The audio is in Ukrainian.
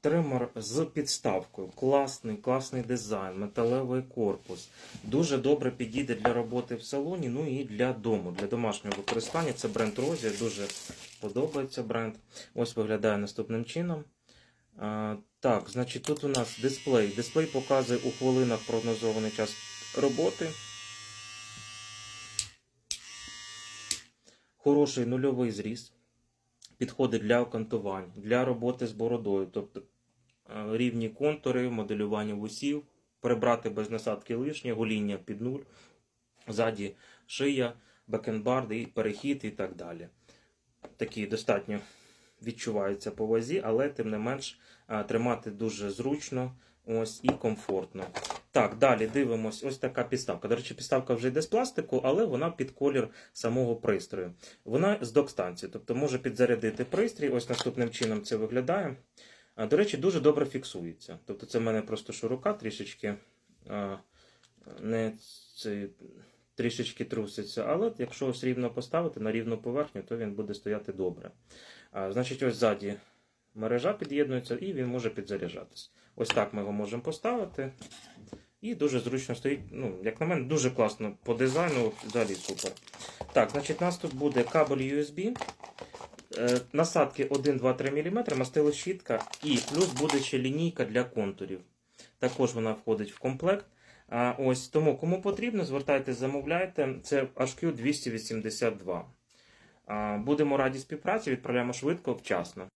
Тример з підставкою. Класний, класний дизайн, металевий корпус. Дуже добре підійде для роботи в салоні, ну і для дому, для домашнього використання. Це бренд Розі, дуже подобається бренд. Ось виглядає наступним чином. Так, значить, тут у нас дисплей. Дисплей показує у хвилинах прогнозований час роботи. Хороший нульовий зріз. Підходить для окантувань, для роботи з бородою, тобто е, рівні контури, моделювання вусів, прибрати без насадки лишнє, гоління під нуль, ззаді шия, бекенбард перехід і так далі. Такі достатньо відчуваються по вазі, але тим не менш е, тримати дуже зручно ось і комфортно. Так, далі дивимось. Ось така підставка. До речі, підставка вже йде з пластику, але вона під колір самого пристрою. Вона з док-станції, тобто може підзарядити пристрій. Ось наступним чином це виглядає. До речі, дуже добре фіксується. Тобто, це в мене просто що рука трішечки не це, трішечки труситься. Але якщо ось рівно поставити на рівну поверхню, то він буде стояти добре. Значить, ось ззаді мережа під'єднується і він може підзаряджатись. Ось так ми його можемо поставити. І дуже зручно стоїть. Ну, як на мене, дуже класно по дизайну, взагалі супер. Так, значить, у нас тут буде кабель USB. Е, насадки 1, 2, 3 мм, мастило щітка і плюс буде ще лінійка для контурів. Також вона входить в комплект. А, ось Тому, кому потрібно, звертайтесь, замовляйте. Це HQ 282. Будемо раді співпраці, відправляємо швидко, вчасно.